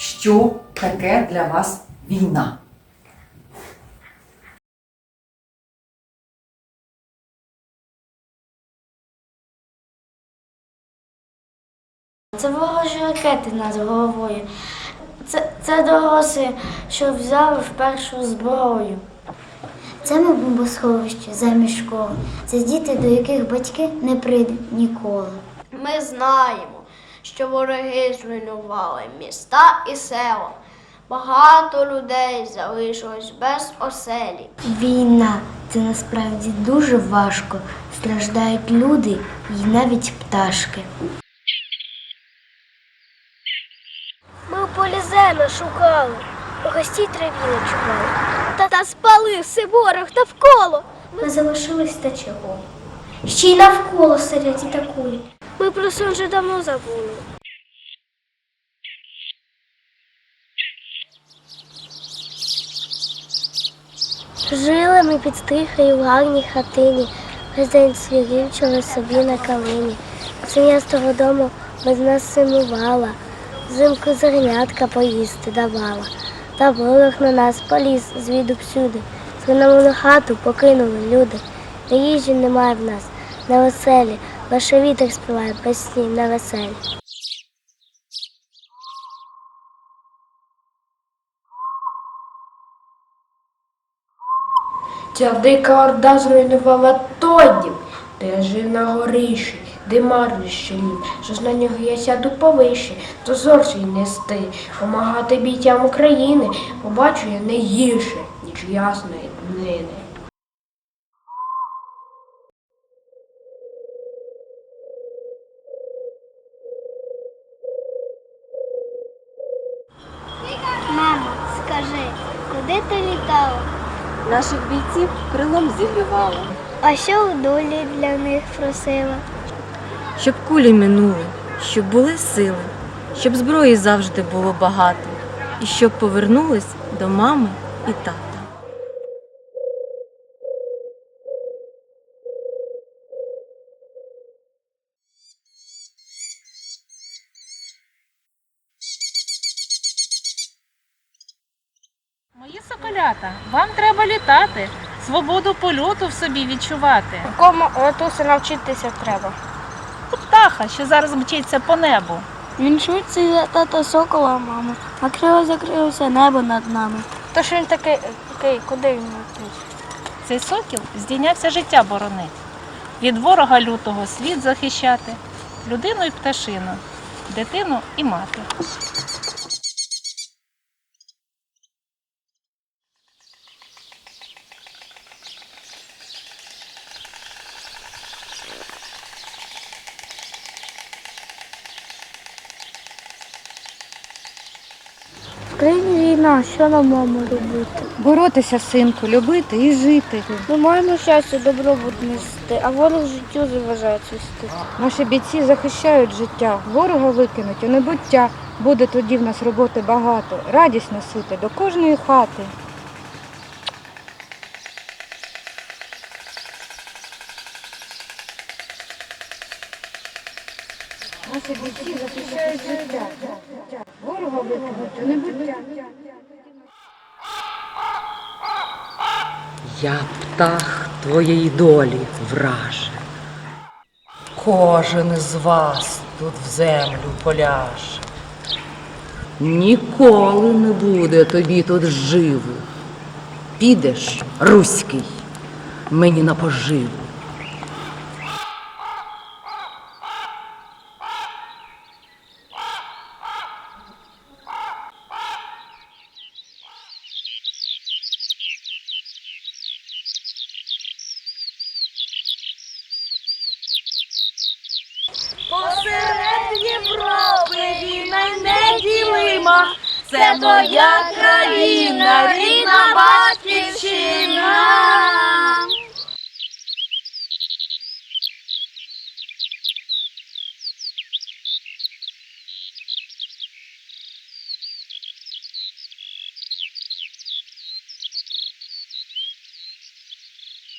що таке для вас війна. Це ворожі ракети над головою. Це, це дорослі, що взяли в першу зброю. Це ми бомбосховище замість школи. Це діти, до яких батьки не прийдуть ніколи. Ми знаємо, що вороги зруйнували міста і села. Багато людей залишилось без оселі. Війна це насправді дуже важко. Страждають люди і навіть пташки. Ми у полі зерна шукали, у гостій траві ночували. Та, та спалився ворог навколо. Ми залишились та чого. Ще й навколо сидять і такують. Ми про це вже давно забули. Жили ми під стріхою в гарній хатині, весь день свірівчили собі на калині. Синя з того дому без нас сумувала, взимку зернятка поїсти давала. Та ворог на нас поліз звіду всюди. Згинули хату, покинули люди. Та їжі немає в нас, на веселі, лише вітер співає пісні на веселі. Ця дика орда зруйнувала той дім, де я жив на горищі, де марно щелів, що ж на нього я сяду повище, то зорчий нести, помагати бійцям України, побачу я не гірше, ніж ясної днини. Скажи, куди ти літала? Наших бійців крилом зігрівала, А що у долі для них просила? щоб кулі минули, щоб були сили, щоб зброї завжди було багато, і щоб повернулись до мами і тата. Мої вам треба літати, свободу польоту в собі відчувати. Кому летуси навчитися треба. У птаха, що зараз мчиться по небу. Віншується я тата сокола, мамо. Накрило закрилося небо над нами. То що він такий, такий куди він летить? Цей сокіл здійнявся життя боронить. Від ворога лютого слід захищати, людину і пташину, дитину і мати. В країні війна, що нам маємо робити? Боротися, синку, любити і жити. Ми маємо щастя, добробут нести, а ворог життю заважає цвісти. Наші бійці захищають життя, ворога викинуть у небуття. Буде тоді в нас роботи багато, радість носити до кожної хати. Наші бійці захищають життя, ворога викинуть у небуття. Я птах твоєї долі, враже. Кожен із вас тут в землю поляже. Ніколи не буде тобі тут живу. Підеш, руський, мені на поживу. Європи війна неділима, це моя країна, рідна батьківщина.